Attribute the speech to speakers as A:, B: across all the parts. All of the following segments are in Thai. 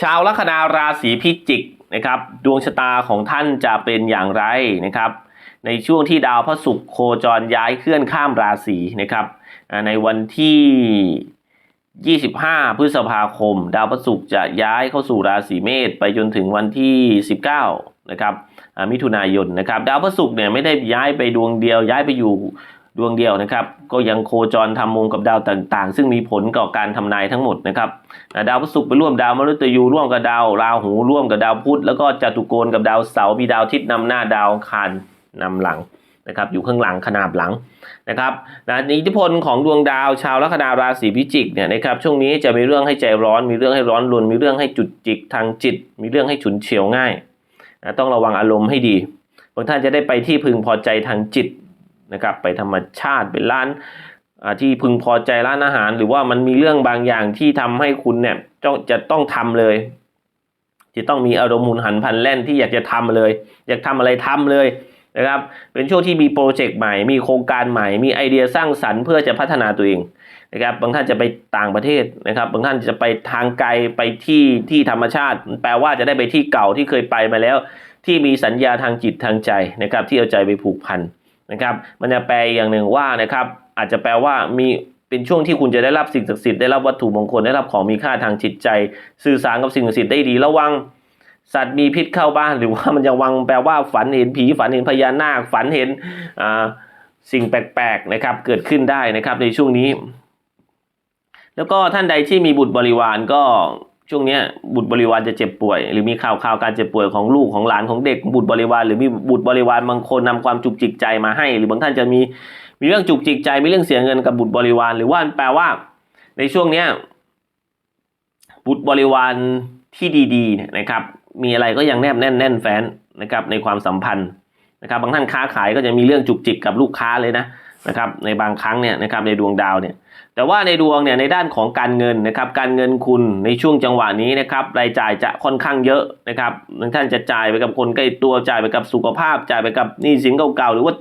A: ชาวลัคนาราศีพิจิกนะครับดวงชะตาของท่านจะเป็นอย่างไรนะครับ ในช่วงที่ดาวพระศุกร์โคจรย้ายเคลื่อนข้ามราศีนะครับในวันที่ 25 พฤษภาคม ดาวพระศุกร์จะย้ายเข้าสู่ราศีเมษไปจนถึงวันที่ 19 นะครับมิถุนายนนะครับ ดาวพระศุกร์เนี่ยไม่ได้ย้ายไปดวงเดียวย้ายไปอยู่ ดวงเดียวนะครับก็ยังโคจรทำมุมกับดาวต่างๆ ซึ่งมีผลต่อการทำนายทั้งหมดนะครับดาวพฤหัสไปร่วมดาวมฤตยูร่วมกับดาวราหูร่วมกับดาวพุธแล้วก็จตุโกณกับดาวเสาร์มีดาวทิศนำหน้าดาวอังคารนำหลังนะครับอยู่ข้างหลังขนาบหลังนะครับนะอิทธิพลของดวงดาวชาวลัคนาราศีพิจิกเนี่ยนะครับช่วงนี้จะมีเรื่องให้ใจร้อน มีเรื่องให้ร้อนรนมีเรื่องให้จุดจิกทางจิต มีเรื่องให้ฉุนเฉียวง่ายนะต้องระวังอารมณ์ให้ดีบางท่านจะได้ไปที่พึงพอใจทางจิต นะครับไปธรรมชาติเป็นร้านที่พึงพอใจร้านอาหาร หรือว่ามันมีเรื่องบางอย่างที่ทำให้คุณเนี่ยจะต้องทำเลยจะต้องมีอารมณ์หุนหันพันแล่นที่อยากจะทำเลย อยากทำอะไรทำเลยนะครับ เป็นช่วงที่มีโปรเจกต์ใหม่ มีโครงการใหม่ มีไอเดียสร้างสรรค์เพื่อจะพัฒนาตัวเองนะครับ บางท่านจะไปต่างประเทศนะครับ บางท่านจะไปทางไกลไปที่ที่ธรรมชาติ แปลว่าจะได้ไปที่เก่าที่เคยไปมาแล้ว ที่มีสัญญาทางจิตทางใจนะครับ ที่เอาใจไปผูกพัน นะครับมันจะแปลอย่างหนึ่งว่านะครับอาจจะแปลว่ามีเป็นช่วงที่คุณจะได้รับสิ่งศักดิ์สิทธิ์ได้รับวัตถุมงคลได้รับของมีค่าทางจิตใจ สื่อสารกับสิ่งศักดิ์สิทธิ์ได้ดีระวัง สัตว์มีพิษเข้าบ้านหรือว่ามันจะวังแปลว่าฝันเห็นผีฝันเห็นพญานาคฝันเห็นอ่าสิ่งแปลกๆนะครับเกิดขึ้นได้นะครับในช่วงนี้ แล้วก็ท่านใดที่มีบุตรบริวารก็ ช่วงเนี้ยบุตรบริวารจะเจ็บป่วย หรือมีข่าวข่าวการเจ็บป่วยของลูกของหลานของเด็กบุตรบริวาร หรือมีบุตรบริวารบางคนนำความจุกจิกใจมาให้ หรือบางท่านจะมีมีเรื่องจุกจิกใจมีเรื่องเสียเงินกับบุตรบริวาร หรือว่าแปลว่า ในช่วงเนี้ยบุตรบริวารที่ดีๆเนี่ยนะครับ มีอะไรก็ยังแนบแน่นแน่นแฟ้นนะครับในความสัมพันธ์นะครับ บางท่านค้าขายก็จะมีเรื่องจุกจิกกับลูกค้าเลยนะนะครับ ในบางครั้งเนี่ยนะครับในดวงดาวเนี่ย แต่ว่าในดวงเนี่ยในด้านของการเงินนะครับการเงินคุณในช่วงจังหวะนี้นะครับรายจ่ายจะค่อนข้างเยอะนะครับบางท่านจะจ่ายไปกับคนใกล้ตัวจ่ายไปกับสุขภาพจ่ายไปกับหนี้สินเก่าๆหรือว่า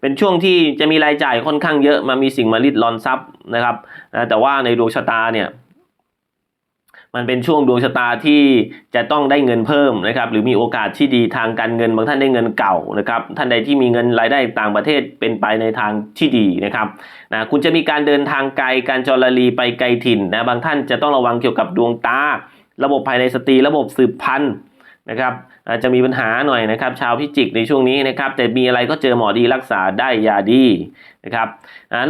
A: เป็นช่วงที่จะมีรายจ่ายค่อนข้างเยอะมามีสิ่งมาลิดรอนทรัพย์นะครับแต่ว่าในดวงชะตาเนี่ย มันเป็นช่วงดวงชะตาที่จะต้องได้เงินเพิ่มนะครับ หรือมีโอกาสที่ดีทางการเงินบางท่านได้เงินเก่านะครับท่านใดที่มีเงินรายได้ต่างประเทศเป็นไปในทางที่ดีนะครับนะคุณจะมีการเดินทางไกลการจรลีไปไกลถิ่นนะบางท่านจะต้องระวังเกี่ยวกับดวงตา ระบบภายในสตรีระบบสืบพันธุ์ นะครับอาจจะมีปัญหาหน่อยนะครับ ชาวพิจิกในช่วงนี้นะครับแต่มีอะไรก็เจอหมอดีรักษาได้ยาดีนะครับ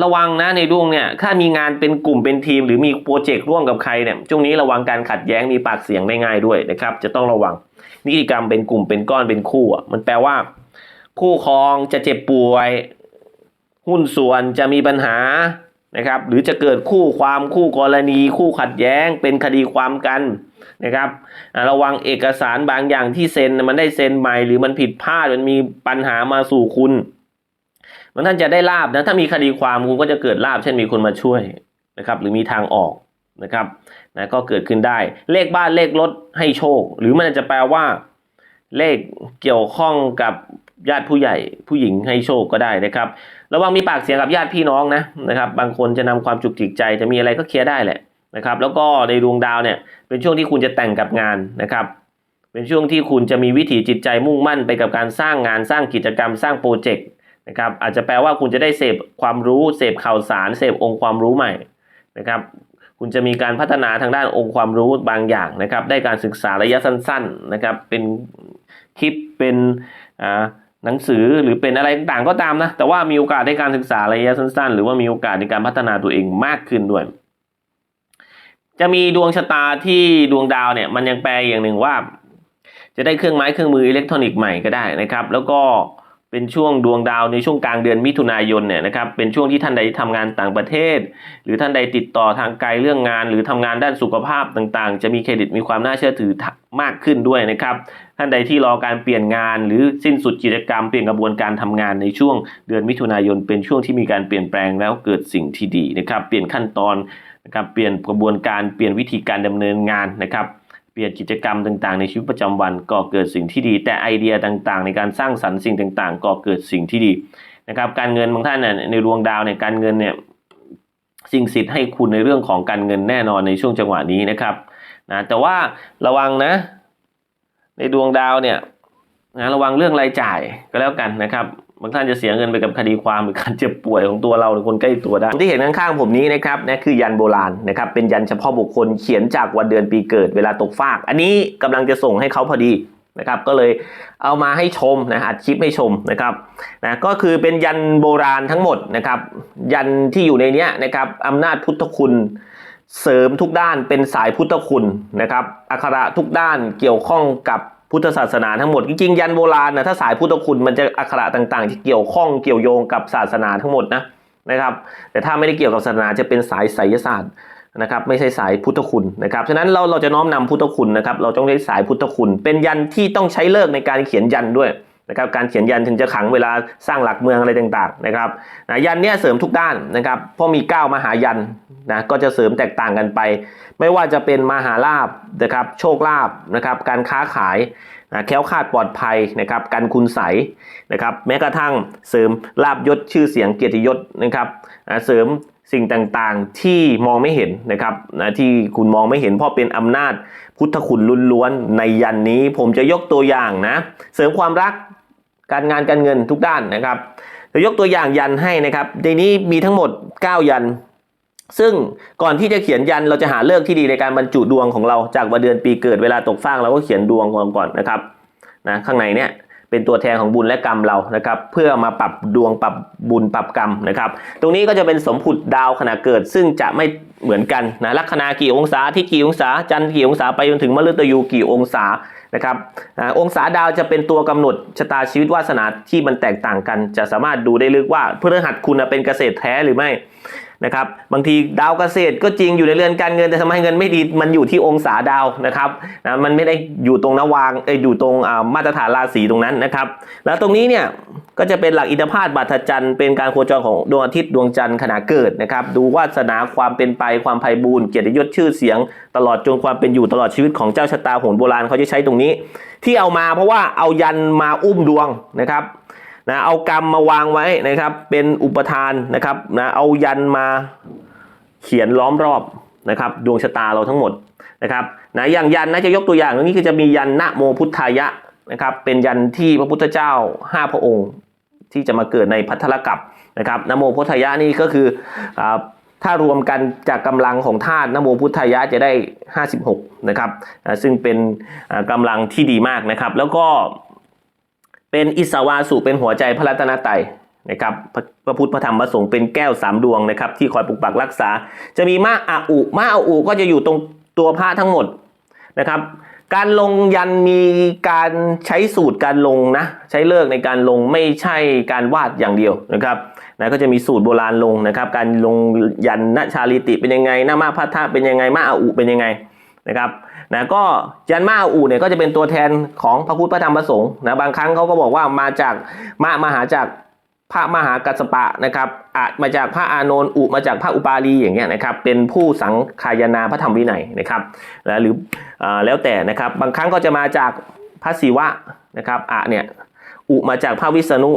A: ระวังนะในดวงเนี่ยถ้ามีงานเป็นกลุ่มเป็นทีม หรือมีโปรเจกต์ร่วมกับใครเนี่ยช่วงนี้ระวังการขัดแย้งมีปากเสียงได้ง่ายด้วยนะครับจะต้องระวังนิติกรรมเป็นกลุ่มเป็นก้อนเป็นคู่อะมันแปลว่า คู่ครองจะเจ็บป่วย หุ้นส่วนจะมีปัญหานะครับหรือจะเกิดคู่ความคู่กรณี คู่ขัดแย้ง เป็นคดีความกัน นะครับระวังเอกสารบางอย่างที่เซ็นมันได้เซ็นใหม่หรือมันผิดพลาดมันมีปัญหามาสู่คุณบางท่านจะได้ลาบนะถ้ามีคดีความคุณก็จะเกิดลาบเช่นมีคนมาช่วยนะครับ หรือมีทางออกนะครับนะก็เกิดขึ้นได้ เลขบ้านเลขรถให้โชค หรือมันจะแปลว่า เลขเกี่ยวข้องกับญาติผู้ใหญ่ผู้หญิงให้โชคก็ได้นะครับ ระวังมีปากเสียงกับญาติพี่น้องนะนะครับ บางคนจะนำความจุกจิกใจจะมีอะไรก็เคลียร์ได้แหละ นะครับ แล้วก็ในดวงดาวเนี่ยเป็นช่วงที่คุณจะแต่งกับงานนะครับ เป็นช่วงที่คุณจะมีวิถีจิตใจมุ่งมั่นไปกับการสร้างงานสร้างกิจกรรมสร้างโปรเจกต์นะครับอาจจะแปลว่าคุณจะได้เสพความรู้เสพข่าวสารเสพองค์ความรู้ใหม่นะครับคุณจะมีการพัฒนาทางด้านองค์ความรู้บางอย่างนะครับ ได้การศึกษาระยะสั้นๆนะครับ เป็นคลิปเป็นอ่าหนังสือหรือเป็นอะไรต่างๆก็ตามนะ แต่ว่ามีโอกาสในการศึกษาระยะสั้นๆ หรือว่ามีโอกาสในการพัฒนาตัวเองมากขึ้นด้วย จะมีดวงชะตาที่ดวงดาวเนี่ยมันยังแปลอย่างหนึ่งว่า จะได้เครื่องไม้เครื่องมืออิเล็กทรอนิกส์ใหม่ก็ได้นะครับ แล้วก็เป็นช่วงดวงดาวในช่วงกลางเดือนมิถุนายนเนี่ยนะครับเป็นช่วงที่ท่านใดทำงานต่างประเทศ หรือท่านใดติดต่อทางไกลเรื่องงาน หรือทำงานด้านสุขภาพต่างๆ จะมีเครดิตมีความน่าเชื่อถือมากขึ้นด้วยนะครับ ท่านใดที่รอการเปลี่ยนงาน หรือสิ้นสุดกิจกรรมเปลี่ยนกระบวนการทำงานในช่วงเดือนมิถุนายน เป็นช่วงที่มีการเปลี่ยนแปลงแล้วเกิดสิ่งที่ดีนะครับ เปลี่ยนขั้นตอน นะครับเปลี่ยนกระบวนการเปลี่ยนวิธีการดำเนินงานนะครับ เปลี่ยนกิจกรรมต่างๆ ในชีวิตประจำวันก็เกิดสิ่งที่ดี แต่ไอเดียต่างๆ ในการสร้างสรรค์สิ่งต่างๆ ก็เกิดสิ่งที่ดีนะครับ การเงินบางท่านเนี่ยในดวงดาวเนี่ยการเงินเนี่ยสิ่งสิทธิ์ให้คุณในเรื่องของการเงินแน่นอนในช่วงจังหวะนี้นะครับนะแต่ว่าระวังนะ ในดวงดาวเนี่ยนะระวังเรื่องรายจ่ายก็แล้วกันนะครับ บางท่านจะเสียเงินไปกับคดีความหรือการเจ็บป่วยของตัวเราหรือคนใกล้ตัวได้ที่เห็นข้างๆผมนี้นะครับนะคือยันโบราณนะครับเป็นยันเฉพาะบุคคลเขียนจากวันเดือนปีเกิดเวลาตกฟาก อันนี้กำลังจะส่งให้เขาพอดีนะครับก็เลยเอามาให้ชมนะอัดคลิปให้ชมนะครับนะก็คือเป็นยันโบราณทั้งหมดนะครับ ยันที่อยู่ในเนี้ยนะครับอำนาจพุทธคุณเสริมทุกด้านเป็นสายพุทธคุณนะครับอักขระทุกด้านเกี่ยวข้องกับ พุทธศาสนาทั้งหมดจริงๆยันโบราณนะถ้าสายพุทธคุณมันจะอักขระต่าง ๆ ที่เกี่ยวข้องเกี่ยวโยงกับศาสนาทั้งหมดนะนะครับ แต่ถ้าไม่ได้เกี่ยวกับศาสนาจะเป็นสายไสยศาสตร์นะครับไม่ใช่สายพุทธคุณนะครับฉะนั้นเราเราจะน้อมนำพุทธคุณนะครับเราต้องใช้สายพุทธคุณ เป็นยันที่ต้องใช้เลิกในการเขียนยันด้วย นะครับการเขียนยันถึงจะขังเวลาสร้างหลักเมืองอะไรต่างๆนะครับนะยันเนี้ยเสริมทุกด้านนะครับเพราะมีเก้ามหายันนะก็จะเสริมแตกต่างกันไป ไม่ว่าจะเป็นมหาลาบนะครับโชคลาภนะครับการค้าขายนะแคล้วคลาดปลอดภัยนะครับการคุณใสนะครับแม้กระทั่งเสริมลาบยศชื่อเสียงเกียรติยศนะครับนะเสริมสิ่งต่างๆที่มองไม่เห็นนะครับนะที่คุณมองไม่เห็นเพราะเป็นอำนาจพุทธคุณล้วนๆในยันนี้ ผมจะยกตัวอย่างนะเสริมความรัก การงานการเงินทุกด้านนะครับจะยกตัวอย่างยันให้นะครับ ในนี้มีทั้งหมด 9 ยัน ซึ่งก่อนที่จะเขียนยันเราจะหาเลิกที่ดีในการบรรจุดวงของเราจากวันเดือนปีเกิดเวลาตกฟากเราก็เขียนดวงขอนก่อนนะครับนะข้างในเนี่ย เป็นตัวแทนของบุญและกรรมเรานะครับ เพื่อมาปรับดวงปรับบุญปรับกรรมนะครับ ตรงนี้ก็จะเป็นสมผุดดาวขณะเกิด ซึ่งจะไม่เหมือนกันนะลัคนากี่องศาที่กี่องศา จันทร์กี่องศาไปจนถึงมฤตยูกี่องศานะครับอองศาดาวจะเป็นตัวกำหนดชะตาชีวิตวาสนาที่มันแตกต่างกัน จะสามารถดูได้ลึกว่าพฤหัสคุณเป็นเกษตรแท้หรือไม่ นะครับบางทีดาวเกษตรก็จริงอยู่ในเรือนการเงินแต่ทำไมเงินไม่ดีมันอยู่ที่องศาดาวนะครับนะมันไม่ได้อยู่ตรงนวางเอยอยู่ตรงมาตรฐานราศีตรงนั้นนะครับ แล้วตรงนี้เนี่ยก็จะเป็นหลักอิทพาตบัตจันทร์เป็นการโคจรของดวงอาทิตย์ดวงจันทร์ขณะเกิดนะครับ ดูวาสนาความเป็นไปความไพบูลย์เกียรติยศชื่อเสียง ตลอดจนความเป็นอยู่ตลอดชีวิตของเจ้าชะตาโหนโบราณเขาจะใช้ตรงนี้ ที่เอามาเพราะว่าเอายันมาอุ้มดวงนะครับ นะเอากรรมมาวางไว้นะครับ เป็นอุปทานนะครับนะเอายันมาเขียนล้อมรอบนะครับดวงชะตาเราทั้งหมดนะครับนะอย่างยันนะจะยกตัวอย่างตรงนี้คือจะมียันนะโมพุทธายะนะครับเป็นยันที่พระพุทธเจ้าห้าพระองค์ ที่จะมาเกิดในพัทธลกัปนะครับนะโมพุทธายะนี่ก็คืออถ้ารวมกันจากกำลังของธาตุนโมพุทธายะจะได้ 56 นะครับซึ่งเป็นอ่ากำลังที่ดีมากนะครับ แล้วก็ เป็นอิสวาสุเป็นหัวใจพระรัตนตรัยนะครับพระพระพุทธพระธรรมพระสงฆ์เป็นแก้วสามดวงนะครับที่คอยปกปักรักษา จะมีมาอาอุมาอาอุก็จะอยู่ตรงตัวพระทั้งหมดนะครับ การลงยันมีการใช้สูตรการลงนะใช้เลิกในการลงไม่ใช่การวาดอย่างเดียวนะครับนะก็จะมีสูตรโบราณลงนะครับ การลงยันณชาลิติเป็นยังไงหน้ามาพัทธะเป็นยังไงมาอาอุเป็นยังไงนะครับ นะก็ยันมาอาอุเนี่ยก็จะเป็นตัวแทนของพระพุทธพระธรรมพระสงฆ์นะบางครั้งเขาก็บอกว่ามาจากมามาหาจากพระมหากัสปะนะครับอาจมาจากพระอานนท์อุมาจากพระอุปาลีอย่างเงี้ยนะครับ เป็นผู้สังขายนาพระธรรมวินัยนะครับนะหรืออ่าแล้วแต่นะครับ บางครั้งก็จะมาจากพระศิวะนะครับอะเนี่ยอุมาจากพระวิษณุ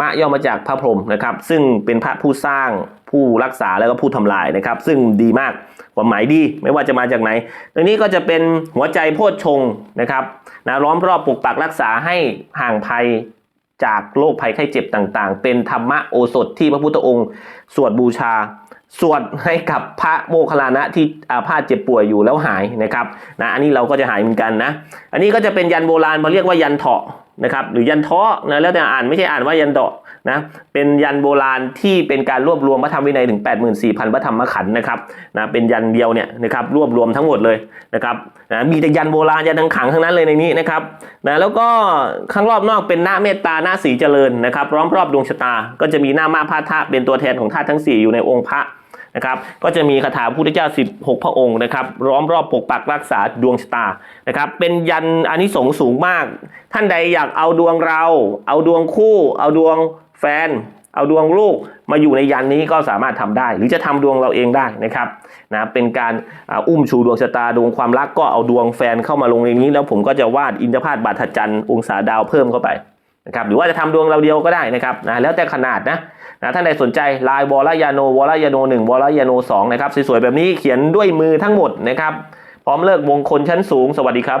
A: มะย่อมาจากพระพรหมนะครับ ซึ่งเป็นพระผู้สร้างผู้รักษาแล้วก็ผู้ทำลายนะครับ ซึ่งดีมาก ความหมายดีไม่ว่าจะมาจากไหน ตรงนี้ก็จะเป็นหัวใจโพชชงนะครับนะล้อมรอบปกปักรักษาให้ห่างภัยจากโรคภัยไข้เจ็บต่างๆ เป็นธรรมะโอสถที่พระพุทธองค์ สวดบูชา สวดให้กับพระโมคคัลลานะที่อาพาธเจ็บป่วยอยู่แล้วหายนะครับนะอันนี้เราก็จะหายเหมือนกันนะ อันนี้ก็จะเป็นยันโบราณเขาเรียกว่ายันเถาะนะครับหรือยันเทาะนะแล้วแต่อ่านไม่ใช่อ่านว่ายันเดาะนะเป็นยันโบราณที่เป็นการรวบรวมพระธรรมวินัยถึง 84,000 พระธรรมขันธ์นะครับนะเป็นยันเดียวเนี่ยนะครับรวบรวมทั้งหมดเลยนะครับนะมีแต่ยันโบราณยันทั้งขังทั้งนั้นเลยในนี้นะครับนะแล้วก็ข้างรอบนอกเป็นหน้าเมตตาหน้าสีเจริญนะครับล้อมรอบดวงชะตา ก็จะมีหน้ามาพาธาเป็นตัวแทนของธาตุทั้ง 4 อยู่ในองค์พระ นะครับก็จะมีคาถาพุทธเจ้า 16 พระองค์นะครับล้อมรอบปกปักรักษาดวงชะตานะครับเป็นยันอานิสงส์สูงมาก ท่านใดอยากเอาดวงเรา เอาดวงคู่ เอาดวงแฟน เอาดวงลูกมาอยู่ในยันนี้ก็สามารถทำได้ หรือจะทำดวงเราเองได้นะครับนะเป็นการอุ้มชูดวงชะตาดวงความรักก็เอาดวงแฟนเข้ามาลงในนี้ แล้วผมก็จะวาดอินทพาตบาทจันทร์องศาดาวเพิ่มเข้าไป นะครับหรือว่าจะทำดวงเราเดียวก็ได้นะครับนะแล้วแต่ขนาดนะนะท่านใดสนใจลายวอลยาโนวอลยาโนหนึ่งวอลยาโนสองนะครับสวยๆแบบนี้เขียนด้วยมือทั้งหมดนะครับพร้อมเลิกวงคนชั้นสูงสวัสดีครับ